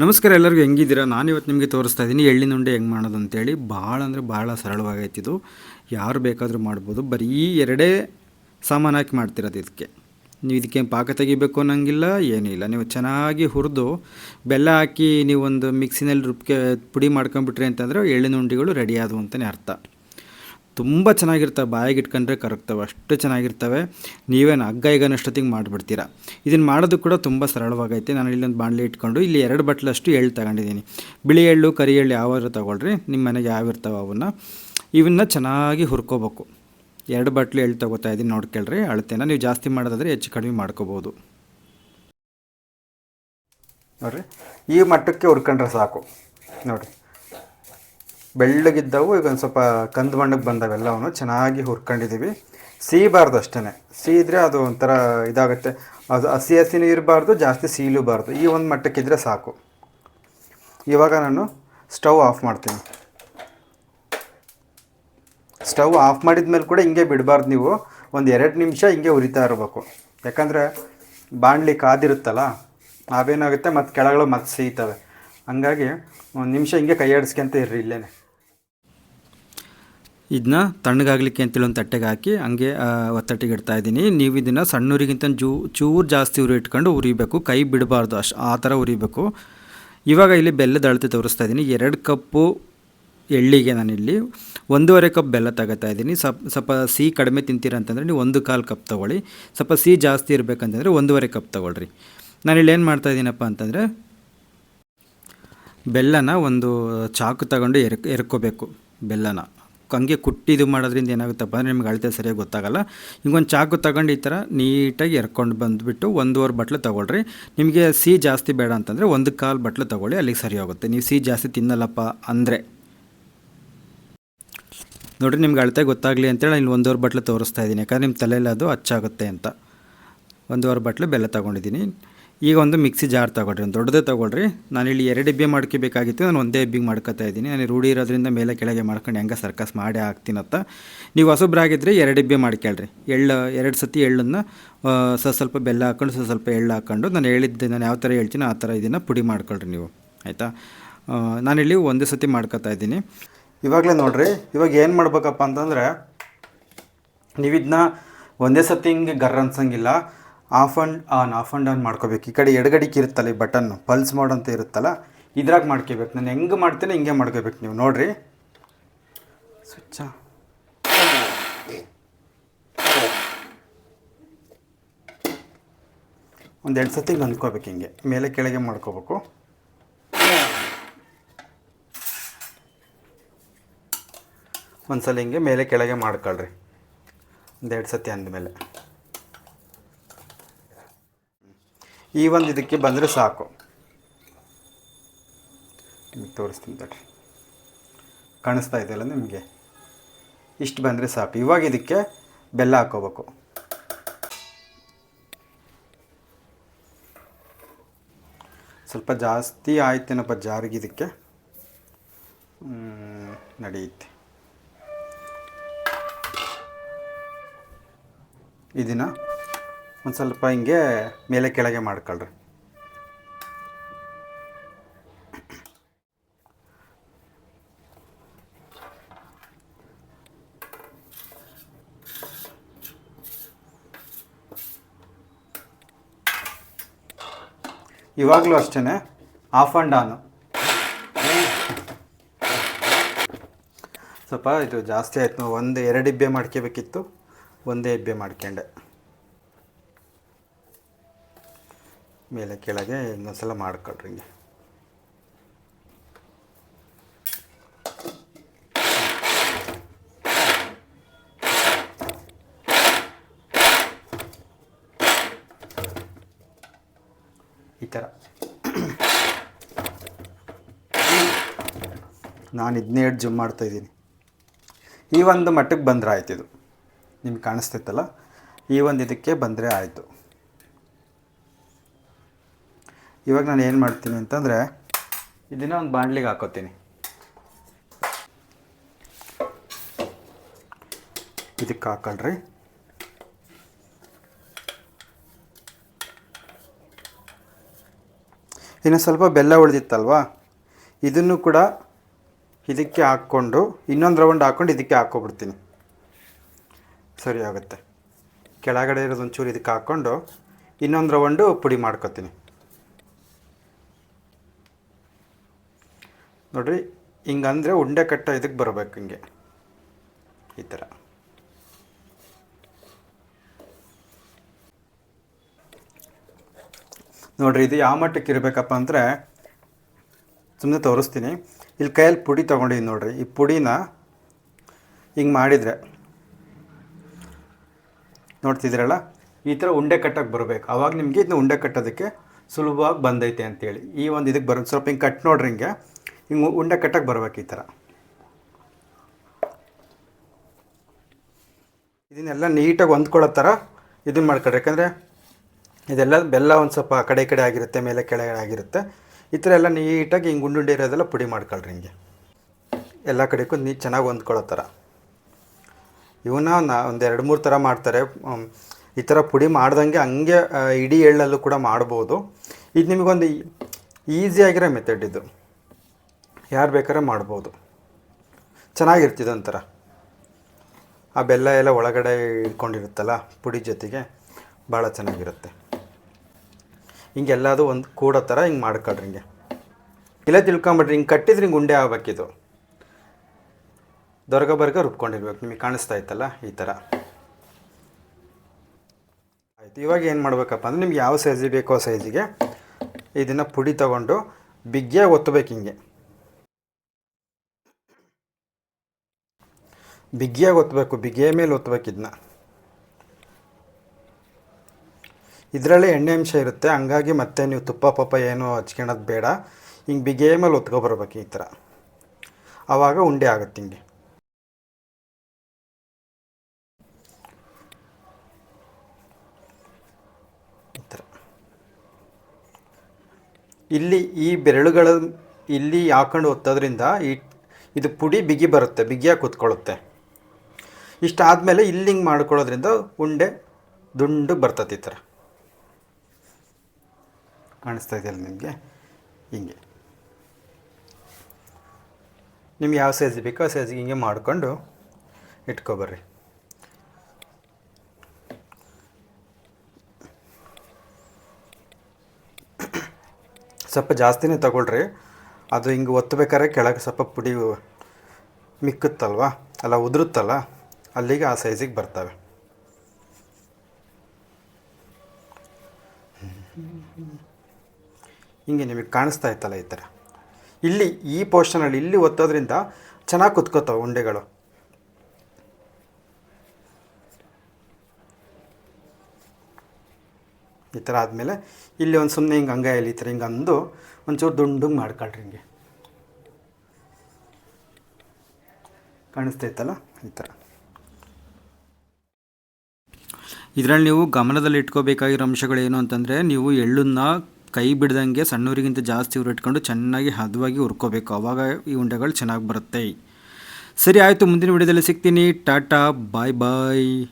ನಮಸ್ಕಾರ ಎಲ್ಲರಿಗೂ ಹೆಂಗಿದ್ದೀರಾ? ನಾನು ಇವತ್ತು ನಿಮಗೆ ತೋರಿಸ್ತಾ ಇದ್ದೀನಿ ಎಳ್ಳಿನ ಉಂಡೆ ಹೆಂಗೆ ಮಾಡೋದು ಅಂತೇಳಿ. ಭಾಳ ಅಂದರೆ ಭಾಳ ಸರಳವಾಗೈತೆ ಇದು ಯಾರು ಬೇಕಾದರೂ ಮಾಡ್ಬೋದು. ಬರೀ ಎರಡೇ ಸಾಮಾನು ಹಾಕಿ ಮಾಡ್ತಿರೋದು ಇದಕ್ಕೆ. ನೀವು ಇದಕ್ಕೆ ಪಾಕ ತೆಗಿಬೇಕು ಅನ್ನೋಂಗಿಲ್ಲ, ಏನೂ ಇಲ್ಲ. ನೀವು ಚೆನ್ನಾಗಿ ಹುರಿದು ಬೆಲ್ಲ ಹಾಕಿ ನೀವೊಂದು ಮಿಕ್ಸಿನಲ್ಲಿ ರುಬ್ಕೆ ಪುಡಿ ಮಾಡ್ಕೊಂಬಿಟ್ರಿ ಅಂತಂದರೆ ಎಳ್ಳಿನ ಉಂಡೆಗಳು ರೆಡಿ ಆದವು ಅಂತಲೇ ಅರ್ಥ. ತುಂಬ ಚೆನ್ನಾಗಿರ್ತವೆ ಬಾಯಿಗೆ ಇಟ್ಕೊಂಡ್ರೆ ಕರಗ್ತವೆ, ಅಷ್ಟು ಚೆನ್ನಾಗಿರ್ತವೆ. ನೀವೇನು ಹಗ್ಗ ಈಗನಷ್ಟೊತ್ತಿಗೆ ಮಾಡಿಬಿಡ್ತೀರಾ. ಇದನ್ನು ಮಾಡೋದು ಕೂಡ ತುಂಬ ಸರಳವಾಗೈತೆ. ನಾನು ಇಲ್ಲೊಂದು ಬಾಣಲೆ ಇಟ್ಕೊಂಡು ಇಲ್ಲಿ ಎರಡು ಬಟ್ಲಷ್ಟು ಎಳ್ಳು ತಗೊಂಡಿದ್ದೀನಿ. ಬಿಳಿ ಎಳ್ಳು, ಕರಿ ಎಳ್ಳು ಯಾವಾದ್ರು ತೊಗೊಳ್ರಿ, ನಿಮ್ಮ ಮನೆಗೆ ಯಾವಿರ್ತಾವೆ ಅವನ್ನ. ಇವನ್ನ ಚೆನ್ನಾಗಿ ಹುರ್ಕೋಬೇಕು. ಎರಡು ಬಟ್ಲು ಎಳ್ಳು ತೊಗೋತಾ ಇದ್ದೀನಿ ನೋಡ್ಕೊಳ್ರಿ ಅಳತೆನ. ನೀವು ಜಾಸ್ತಿ ಮಾಡೋದಾದರೆ ಹೆಚ್ಚು ಕಡಿಮೆ ಮಾಡ್ಕೋಬೋದು. ನೋಡಿರಿ, ಈ ಮಟ್ಟಕ್ಕೆ ಹುರ್ಕೊಂಡ್ರೆ ಸಾಕು. ನೋಡಿರಿ. ಬೆಳ್ಳಗಿದ್ದವು ಈಗ ಒಂದು ಸ್ವಲ್ಪ ಕಂದು ಬಣ್ಣಕ್ಕೆ ಬಂದವೆಲ್ಲವನ್ನು ಚೆನ್ನಾಗಿ ಹುರ್ಕೊಂಡಿದ್ದೀವಿ ಸೀಬಾರ್ದು ಅಷ್ಟೇ ಸೀದ್ರೆ ಅದು ಒಂಥರ ಇದಾಗುತ್ತೆ. ಅದು ಹಸಿ ಹಸಿನೂ ಇರಬಾರ್ದು, ಜಾಸ್ತಿ ಸೀಲೂಬಾರ್ದು ಈ ಒಂದು ಮಟ್ಟಕ್ಕಿದ್ರೆ ಸಾಕು. ಇವಾಗ ನಾನು ಸ್ಟವ್ ಆಫ್ ಮಾಡ್ತೀನಿ. ಸ್ಟವ್ ಆಫ್ ಮಾಡಿದ ಮೇಲೆ ಕೂಡ ಹಿಂಗೆ ಬಿಡಬಾರ್ದು ನೀವು. ಒಂದು ಎರಡು ನಿಮಿಷ ಹಿಂಗೆ ಉರಿತಾ ಇರಬೇಕು. ಯಾಕಂದರೆ ಬಾಣಲಿ ಕಾದಿರುತ್ತಲ್ಲ ಅವೇನಾಗುತ್ತೆ ಮತ್ತು ಕೆಳಗಳು ಮತ್ತೆ ಸೀತವೆ. ಹಂಗಾಗಿ ಒಂದು ನಿಮಿಷ ಹಿಂಗೆ ಕೈ ಆಡಿಸ್ಕೊಂತ ಇರ್ರಿ ಇಲ್ಲೇನೆ. ಇದನ್ನ ತಣ್ಣಗಾಗಲಿಕ್ಕೆ ಅಂತೇಳಿ ಒಂದು ತಟ್ಟೆಗೆ ಹಾಕಿ ಹಂಗೆ ಒತ್ತಟ್ಟಿಗೆ ಇಡ್ತಾ ಇದ್ದೀನಿ. ನೀವು ಇದನ್ನು ಸಣ್ಣೂರಿಗಿಂತ ಜೂ, ಚೂರು ಜಾಸ್ತಿ ಉರಿ ಇಟ್ಕೊಂಡು ಉರಿಬೇಕು. ಕೈ ಬಿಡಬಾರ್ದು, ಅಷ್ಟು, ಆ ಥರ ಉರಿಬೇಕು. ಇವಾಗ ಇಲ್ಲಿ ಬೆಲ್ಲದ ಅಳತೆ ತೋರಿಸ್ತಾ ಇದ್ದೀನಿ. ಎರಡು ಕಪ್ಪು ಎಳ್ಳಿಗೆ ನಾನಿಲ್ಲಿ ಒಂದೂವರೆ ಕಪ್ ಬೆಲ್ಲ ತಗೋತಾ ಇದ್ದೀನಿ. ಸ್ವಲ್ಪ ಸ್ವಲ್ಪ ಸಿಹಿ ಕಡಿಮೆ ತಿಂತೀರ ಅಂತಂದರೆ ನೀವು ಒಂದು ಕಾಲು ಕಪ್ ತೊಗೊಳ್ಳಿ. ಸ್ವಲ್ಪ ಸಿಹಿ ಜಾಸ್ತಿ ಇರಬೇಕಂತಂದರೆ ಒಂದೂವರೆ ಕಪ್ ತೊಗೊಳ್ರಿ. ನಾನಿಲ್ಲಿ ಏನು ಮಾಡ್ತಾಯಿದ್ದೀನಪ್ಪ ಅಂತಂದರೆ ಬೆಲ್ಲನ ಒಂದು ಚಾಕು ತಗೊಂಡು ಎರ್ ಎರ್ಕೋಬೇಕು ಬೆಲ್ಲನ. ಹಂಗೆ ಕುಟ್ಟಿ ಇದು ಮಾಡೋದ್ರಿಂದ ಏನಾಗುತ್ತಪ್ಪ ಅಂದರೆ ನಿಮ್ಗೆ ಅಳತೆ ಸರಿಯಾಗಿ ಗೊತ್ತಾಗಲ್ಲ. ಒಂದು ಚಾಕು ತಗೊಂಡು ಈ ಥರ ನೀಟಾಗಿ ಎರ್ಕೊಂಡು ಬಂದುಬಿಟ್ಟು ಒಂದೂವರೆ ಬಟ್ಲು ತೊಗೊಳ್ರಿ. ನಿಮಗೆ ಸಿಹಿ ಜಾಸ್ತಿ ಬೇಡ ಅಂತಂದರೆ ಒಂದು ಕಾಲು ಬಟ್ಲು ತೊಗೊಳ್ಳಿ, ಅಲ್ಲಿಗೆ ಸರಿ ಹೋಗುತ್ತೆ ನೀವು ಸಿಹಿ ಜಾಸ್ತಿ ತಿನ್ನಲ್ಲಪ್ಪ ಅಂದರೆ. ನೋಡಿರಿ ನಿಮ್ಗೆ ಅಳತೆ ಗೊತ್ತಾಗಲಿ ಅಂತೇಳಿ ಇಲ್ಲಿ ಒಂದೂವರೆ ಬಟ್ಲು ತೋರಿಸ್ತಾ ಇದ್ದೀನಿ. ಯಾಕಂದ್ರೆ ನಿಮ್ಮ ತಲೆಯಲ್ಲಿ ಅದು ಹಚ್ಚಾಗುತ್ತೆ ಅಂತ. ಒಂದೂವರೆ ಬಟ್ಲು ಬೆಲ್ಲ ತೊಗೊಂಡಿದ್ದೀನಿ. ಈಗ ಒಂದು ಮಿಕ್ಸಿ ಜಾರ್ ತೊಗೊಳ್ರಿ, ಒಂದು ದೊಡ್ಡದೇ ತೊಗೊಳ್ರಿ. ನಾನು ಇಲ್ಲಿ ಎರಡು ಡಿಬ್ಬೆ ಮಾಡ್ಕೋಬೇಕಾಗಿತ್ತು ನಾನು ಒಂದೇ ಇಬ್ಬಿಗೆ ಮಾಡ್ಕೊತಾ ಇದ್ದೀನಿ. ನಾನು ರೂಢಿ ಇರೋದ್ರಿಂದ ಮೇಲೆ ಕೆಳಗೆ ಮಾಡ್ಕೊಂಡು ಹೆಂಗೆ ಸರ್ಕಸ್ ಮಾಡೇ ಹಾಕ್ತೀನತ್ತ ನೀವು ಹೊಸಬ್ರಾಗಿದ್ದರೆ ಎರಡು ಡಿಬ್ಬೆ ಮಾಡ್ಕೊಳ್ರಿ ಎಳ್ಳು, ಎರಡು ಸತಿ ಎಳ್ಳನ್ನು ಸ್ವಲ್ಪ ಸ್ವಲ್ಪ ಬೆಲ್ಲ ಹಾಕ್ಕೊಂಡು ಸ್ವಲ್ಪ ಸ್ವಲ್ಪ ಎಳ್ಳು ಹಾಕ್ಕೊಂಡು ನಾನು ಹೇಳಿದ್ದೆ ನಾನು ಯಾವ ಥರ ಹೇಳ್ತೀನಿ ಆ ಥರ ಇದನ್ನು ಪುಡಿ ಮಾಡ್ಕೊಳ್ರಿ ನೀವು. ಆಯಿತಾ? ನಾನಿಲ್ಲಿ ಒಂದೇ ಸತಿ ಮಾಡ್ಕೊತಾ ಇದ್ದೀನಿ. ಇವಾಗಲೇ ನೋಡಿರಿ, ಇವಾಗ ಏನು ಮಾಡ್ಬೇಕಪ್ಪ ಅಂತಂದರೆ ನೀವು ಇದನ್ನ ಒಂದೇ ಸತಿ ಹಿಂಗೆ ಗರ್ರ ಅನ್ಸಂಗಿಲ್ಲ. Off and on, off and on ಮಾಡ್ಕೋಬೇಕು. ಈ ಕಡೆ ಎಡಗಡಿಕೆ ಇರುತ್ತಲ್ಲ ಈ ಬಟನ್ನು ಪಲ್ಸ್ ಮೋಡ್ ಅಂತ ಇರುತ್ತಲ್ಲ, ಇದ್ರಾಗ ಮಾಡ್ಕೋಬೇಕು. ನಾನು ಹೆಂಗೆ ಮಾಡ್ತೀನಿ ಹಿಂಗೆ ಮಾಡ್ಕೋಬೇಕು ನೀವು. ನೋಡಿರಿ. ಸ್ವಿಚ್ಚ ಒಂದು ಎರಡು ಸತಿ ಹೊಂದ್ಕೋಬೇಕು ಹಿಂಗೆ. ಮೇಲೆ ಕೆಳಗೆ ಮಾಡ್ಕೋಬೇಕು. ಒಂದು ಸಲ ಹಿಂಗೆ ಮೇಲೆ ಕೆಳಗೆ ಮಾಡ್ಕೊಳ್ರಿ. ಒಂದು ಎರಡು ಸತಿ ಅಂದಮೇಲೆ. ಈ ಒಂದು ಇದಕ್ಕೆ ಬಂದರೆ ಸಾಕು. ನಿಮಗೆ ತೋರಿಸ್ತೀನಿ ತಡ್ರಿ. ಕಾಣಿಸ್ತಾ ಇದೆಯಲ್ಲ ನಿಮಗೆ? ಇಷ್ಟು ಬಂದರೆ ಸಾಕು. ಇವಾಗ ಇದಕ್ಕೆ ಬೆಲ್ಲ ಹಾಕೋಬೇಕು. ಸ್ವಲ್ಪ ಜಾಸ್ತಿ ಆಯ್ತೇನಪ್ಪ ಜಾರಿಗೆ ಇದಕ್ಕೆ? ಹ್ಮ್, ನಡೆಯುತ್ತೆ. ಇದನ್ನ ಒಂದು ಸ್ವಲ್ಪ ಹಿಂಗೆ ಮೇಲೆ ಕೆಳಗೆ ಮಾಡ್ಕೊಳ್ರಿ. ಇವಾಗಲೂ ಅಷ್ಟೇ ಆಫ್ ಆ್ಯಂಡ್ ಆನು ಸ್ವಲ್ಪ ಇದು ಜಾಸ್ತಿ ಆಯಿತು, ಒಂದು ಎರಡು ಇಬ್ಬೆ ಮಾಡ್ಕೋಬೇಕಿತ್ತು, ಒಂದೇ ಇಬ್ಬೆ ಮಾಡ್ಕೊಂಡೆ. ಮೇಲೆ ಕೆಳಗೆ ಇನ್ನೊಂದ್ಸಲ ಮಾಡ್ಕೊಳ್ರಿ ಹಿಂಗೆ. ಈ ಥರ. ನಾನು ಇದನ್ನೇ ಎರಡು ಮಾಡ್ತಾ ಮಾಡ್ತಾಯಿದ್ದೀನಿ ಈ ಒಂದು ಮಟ್ಟಕ್ಕೆ ಬಂದರೆ ಆಯ್ತು ಇದು. ನಿಮ್ಗೆ ಕಾಣಿಸ್ತೈತಲ್ಲ ಈ ಒಂದು ಇದಕ್ಕೆ ಬಂದರೆ ಆಯಿತು. ಇವಾಗ ನಾನು ಏನು ಮಾಡ್ತೀನಿ ಅಂತಂದರೆ ಇದನ್ನು ಒಂದು ಬಾಂಡ್ಲಿಗೆ ಹಾಕೋತೀನಿ. ಇದಕ್ಕೆ ಹಾಕೊಳ್ರಿ ಇನ್ನು ಸ್ವಲ್ಪ ಬೆಲ್ಲ ಉಳಿದಿತ್ತಲ್ವಾ? ಇದನ್ನು ಕೂಡ ಇದಕ್ಕೆ ಹಾಕ್ಕೊಂಡು, ಇನ್ನೊಂದು ರೌಂಡ್ ಹಾಕ್ಕೊಂಡು ಇದಕ್ಕೆ ಹಾಕ್ಕೊಬಿಡ್ತೀನಿ ಸರಿ ಆಗುತ್ತೆ. ಕೆಳಗಡೆ ಇರೋದು ಒಂಚೂರು ಇದಕ್ಕೆ ಹಾಕ್ಕೊಂಡು ಇನ್ನೊಂದು ರೌಂಡು ಪುಡಿ ಮಾಡ್ಕೊತೀನಿ. ನೋಡ್ರಿ, ಹಿಂಗಂದರೆ ಉಂಡೆ ಕಟ್ಟ ಇದಕ್ಕೆ ಬರಬೇಕು ಹಿಂಗೆ. ಈ ಥರ ನೋಡ್ರಿ, ಇದು ಯಾವ ಮಟ್ಟಕ್ಕೆ ಇರಬೇಕಪ್ಪ ಅಂದರೆ ಸುಮ್ಮನೆ ತೋರಿಸ್ತೀನಿ. ಇಲ್ಲಿ ಕೈಯಲ್ಲಿ ಪುಡಿ ತೊಗೊಂಡಿದ್ದೀನಿ ನೋಡ್ರಿ. ಈ ಪುಡಿನ ಹಿಂಗೆ ಮಾಡಿದರೆ, ನೋಡ್ತಿದ್ದೀರಲ್ಲ? ಈ ಥರ ಉಂಡೆ ಕಟ್ಟಕ್ಕೆ ಬರಬೇಕು. ಆವಾಗ ನಿಮಗೆ ಇದನ್ನ ಉಂಡೆ ಕಟ್ಟೋದಕ್ಕೆ ಸುಲಭವಾಗಿ ಬಂದೈತೆ ಅಂತೇಳಿ. ಈ ಒಂದು ಇದಕ್ಕೆ ಬರೋದು ಸ್ವಲ್ಪ ಹಿಂಗೆ ಕಟ್ ನೋಡ್ರಿ ಹಿಂಗೆ. ಹಿಂಗೆ ಉಂಡೆ ಕಟ್ಟಕ್ಕೆ ಬರ್ಬೇಕು ಈ ಥರ ಇದನ್ನೆಲ್ಲ ನೀಟಾಗಿ ಹೊಂದ್ಕೊಳ್ಳೋ ಥರ ಇದನ್ನ ಮಾಡ್ಕೊಳ್ರಿ. ಯಾಕಂದರೆ ಇದೆಲ್ಲ ಬೆಲ್ಲ ಒಂದು ಸ್ವಲ್ಪ ಕಡೆ ಕಡೆ ಆಗಿರುತ್ತೆ, ಮೇಲೆ ಕೆಳಗಡೆ ಆಗಿರುತ್ತೆ. ಈ ಥರ ಎಲ್ಲ ನೀಟಾಗಿ ಹಿಂಗೆ ಉಂಡುಂಡೆ ಇರೋದೆಲ್ಲ ಪುಡಿ ಮಾಡ್ಕೊಳ್ರಿ ಹಿಂಗೆ. ಎಲ್ಲ ಕಡೆಗೂ ನೀ, ಚೆನ್ನಾಗಿ ಹೊಂದ್ಕೊಳ್ಳೋ ಥರ ಇವನ್ನ ನಾ ಒಂದು ಎರಡು ಮೂರು ಥರ ಮಾಡ್ತಾರೆ. ಈ ಥರ ಪುಡಿ ಮಾಡ್ದಂಗೆ ಹಂಗೆ ಇಡೀ ಎಳ್ಳಲ್ಲೂ ಕೂಡ ಮಾಡ್ಬೋದು. ಇದು ನಿಮಗೊಂದು ಈಸಿಯಾಗಿರೋ ಮೆಥಡ್ ಇದು. ಯಾರು ಬೇಕಾದ್ರೆ ಮಾಡ್ಬೋದು. ಚೆನ್ನಾಗಿರ್ತಿದೆ ಒಂಥರ. ಆ ಬೆಲ್ಲ ಎಲ್ಲ ಒಳಗಡೆ ಇಟ್ಕೊಂಡಿರುತ್ತಲ್ಲ, ಪುಡಿ ಜೊತೆಗೆ ಭಾಳ ಚೆನ್ನಾಗಿರುತ್ತೆ. ಹಿಂಗೆಲ್ಲದು ಒಂದು ಕೂಡ ಥರ ಹಿಂಗೆ ಮಾಡ್ಕೊಳ್ರಿ ಹಿಂಗೆ. ಇಲ್ಲ ತಿಳ್ಕೊಂಬಿಡ್ರಿ, ಹಿಂಗೆ ಕಟ್ಟಿದ್ರೆ ಹಿಂಗೆ ಉಂಡೆ ಆಗ್ಬೇಕಿದು ದೊರಗ ಬರ್ಗ ರುಬ್ಕೊಂಡಿರ್ಬೇಕು, ನಿಮಗೆ ಕಾಣಿಸ್ತಾ ಇತ್ತಲ್ಲ ಈ ಥರ ಆಯಿತು, ಇವಾಗ ಏನು ಮಾಡ್ಬೇಕಪ್ಪ ಅಂದರೆ ನಿಮ್ಗೆ ಯಾವ ಸೈಜಿಗೆ ಬೇಕೋ ಸೈಜಿಗೆ ಇದನ್ನು ಪುಡಿ ತೊಗೊಂಡು ಬಿಗ್ಗೆ ಒತ್ತಬೇಕು ಹಿಂಗೆ. ಬಿಗಿಯಾಗಿ ಒತ್ತಬೇಕು ಬಿಗಿಯ ಮೇಲೆ ಒತ್ತಬೇಕು ಇದನ್ನ ಇದರಲ್ಲಿ ಎಣ್ಣೆ ಅಂಶ ಇರುತ್ತೆ, ಹಂಗಾಗಿ ಮತ್ತೆ ನೀವು ತುಪ್ಪ, ಪಪ್ಪ ಏನು ಹಚ್ಕೊಳ್ಳೋದು ಬೇಡ. ಹಿಂಗೆ ಬಿಗಿಯ ಮೇಲೆ ಒತ್ಕೊಬರ್ಬೇಕು ಈ ಥರ. ಆವಾಗ ಉಂಡೆ ಆಗುತ್ತೆ ಹಿಂಗೆ. ಈ ಥರ. ಇಲ್ಲಿ ಈ ಬೆರಳುಗಳ, ಇಲ್ಲಿ ಹಾಕೊಂಡು ಒತ್ತೋದ್ರಿಂದ ಈ, ಇದು ಪುಡಿ ಬಿಗಿ ಬರುತ್ತೆ, ಬಿಗಿಯಾಗಿ ಕೂತ್ಕೊಳ್ಳುತ್ತೆ. ಇಷ್ಟಾದಮೇಲೆ ಇಲ್ಲಿ ಹಿಂಗೆ ಮಾಡ್ಕೊಳ್ಳೋದ್ರಿಂದ ಉಂಡೆ ದುಂಡು ಬರ್ತತಿ ಈ ಥರ. ಕಾಣಿಸ್ತಾ ಇದೆಯಲ್ಲ ನಿಮಗೆ? ಹಿಂಗೆ. ನಿಮ್ಗೆ ಯಾವ ಸೈಜ್ ಬೇಕೋ ಆ ಸೈಜ್ಗೆ ಹಿಂಗೆ ಮಾಡಿಕೊಂಡು ಇಟ್ಕೊಬರ್ರಿ ಸ್ವಲ್ಪ ಜಾಸ್ತಿನೇ ತಗೊಳ್ರಿ. ಅದು ಹಿಂಗೆ ಒತ್ತಬೇಕಾದ್ರೆ ಕೆಳಗೆ ಸ್ವಲ್ಪ ಪುಡಿ ಮಿಕ್ಕುತ್ತಲ್ವ? ಅಲ್ಲ ಉದುರುತ್ತಲ್ಲ? ಅಲ್ಲಿಗೆ ಆ ಸೈಜಿಗೆ ಬರ್ತವೆ. ಹಿಂಗೆ ನಿಮಗೆ ಕಾಣಿಸ್ತಾ ಇತ್ತಲ್ಲ ಈ ಥರ. ಇಲ್ಲಿ ಈ ಪೋರ್ಷನಲ್ಲಿ ಇಲ್ಲಿ ಒತ್ತೋದ್ರಿಂದ ಚೆನ್ನಾಗಿ ಕುತ್ಕೋತಾವೆ ಉಂಡೆಗಳು. ಈ ಥರ ಆದಮೇಲೆ ಇಲ್ಲಿ ಒಂದು ಸುಮ್ಮನೆ ಹಿಂಗೆ ಅಂಗೈಯಲ್ಲಿ ಈ ಥರ ಹಿಂಗೆ ಅಂದು ಒಂಚೂರು ದುಂಡುಂಗೆ ಮಾಡ್ಕೊಳ್ರಿ ಹಿಂಗೆ. ಕಾಣಿಸ್ತೈತಲ್ಲ ಈ ಥರ. ಇದರಲ್ಲಿ ನೀವು ಗಮನದಲ್ಲಿ ಇಟ್ಕೋಬೇಕಾಗಿರೋ ಅಂಶಗಳೇನು ಅಂತಂದರೆ, ನೀವು ಎಳ್ಳನ್ನ ಕೈ ಬಿಡ್ದಂಗೆ ಸಣ್ಣವರಿಗಿಂತ ಜಾಸ್ತಿ ಉರಿಟ್ಕೊಂಡು ಚೆನ್ನಾಗಿ ಹದವಾಗಿ ಹುರ್ಕೋಬೇಕು. ಆವಾಗ ಈ ಉಂಡೆಗಳು ಚೆನ್ನಾಗಿ ಬರುತ್ತೆ. ಸರಿ, ಆಯಿತು. ಮುಂದಿನ ವಿಡಿಯೋದಲ್ಲಿ ಸಿಗ್ತೀನಿ. ಟಾಟಾ, ಬಾಯ್ ಬಾಯ್.